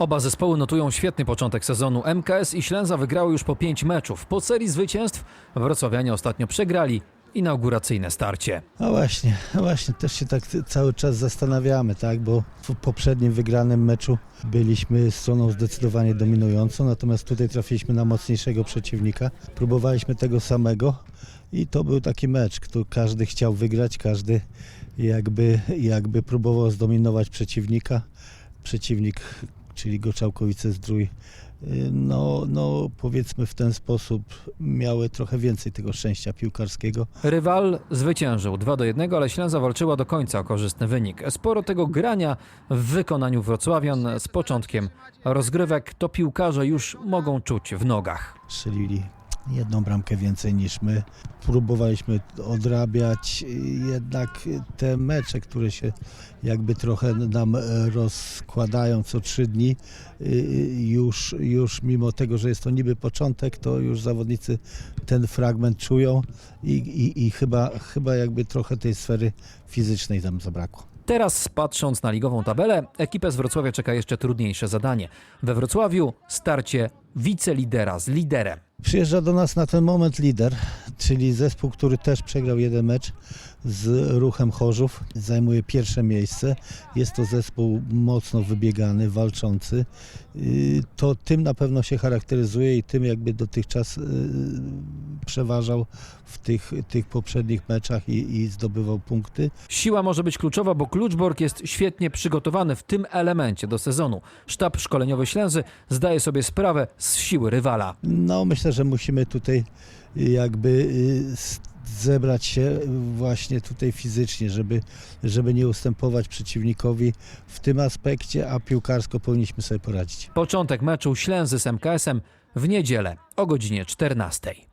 Oba zespoły notują świetny początek sezonu. MKS i Ślęza wygrały już po pięć meczów. Po serii zwycięstw wrocławianie ostatnio przegrali inauguracyjne starcie. No właśnie, no właśnie, też się tak cały czas zastanawiamy, tak, bo w poprzednim wygranym meczu byliśmy stroną zdecydowanie dominującą, natomiast tutaj trafiliśmy na mocniejszego przeciwnika. Próbowaliśmy tego samego i to był taki mecz, który każdy chciał wygrać, każdy jakby, jakby próbował zdominować przeciwnika. Przeciwnik, czyli Goczałkowice Zdrój, y, no, no powiedzmy w ten sposób miały trochę więcej tego szczęścia piłkarskiego. Rywal zwyciężył 2 do 1, ale Ślęza walczyła do końca o korzystny wynik. Sporo tego grania w wykonaniu wrocławian z początkiem rozgrywek to piłkarze już mogą czuć w nogach. strzelili jedną bramkę więcej niż my. Próbowaliśmy odrabiać jednak te mecze, które się jakby trochę nam rozkładają co trzy dni. Już, już mimo tego, że jest to niby początek, to już zawodnicy ten fragment czują i, i, i chyba, chyba jakby trochę tej sfery fizycznej tam zabrakło. Teraz, patrząc na ligową tabelę, ekipę z Wrocławia czeka jeszcze trudniejsze zadanie. We Wrocławiu starcie wicelidera z liderem. Przyjeżdża do nas na ten moment lider, czyli zespół, który też przegrał jeden mecz z ruchem Chorzów. Zajmuje pierwsze miejsce. Jest to zespół mocno wybiegany, walczący. Yy, To tym na pewno się charakteryzuje i tym jakby dotychczas yy, przeważał w tych, tych poprzednich meczach i, i zdobywał punkty. Siła może być kluczowa, bo Kluczbork jest świetnie przygotowany w tym elemencie do sezonu. Sztab szkoleniowy Ślęzy zdaje sobie sprawę z siły rywala. No myślę, że musimy tutaj jakby y, zebrać się właśnie tutaj fizycznie, żeby, żeby nie ustępować przeciwnikowi w tym aspekcie, a piłkarsko powinniśmy sobie poradzić. Początek meczu Ślęzy z MKS-em w niedzielę o godzinie 14.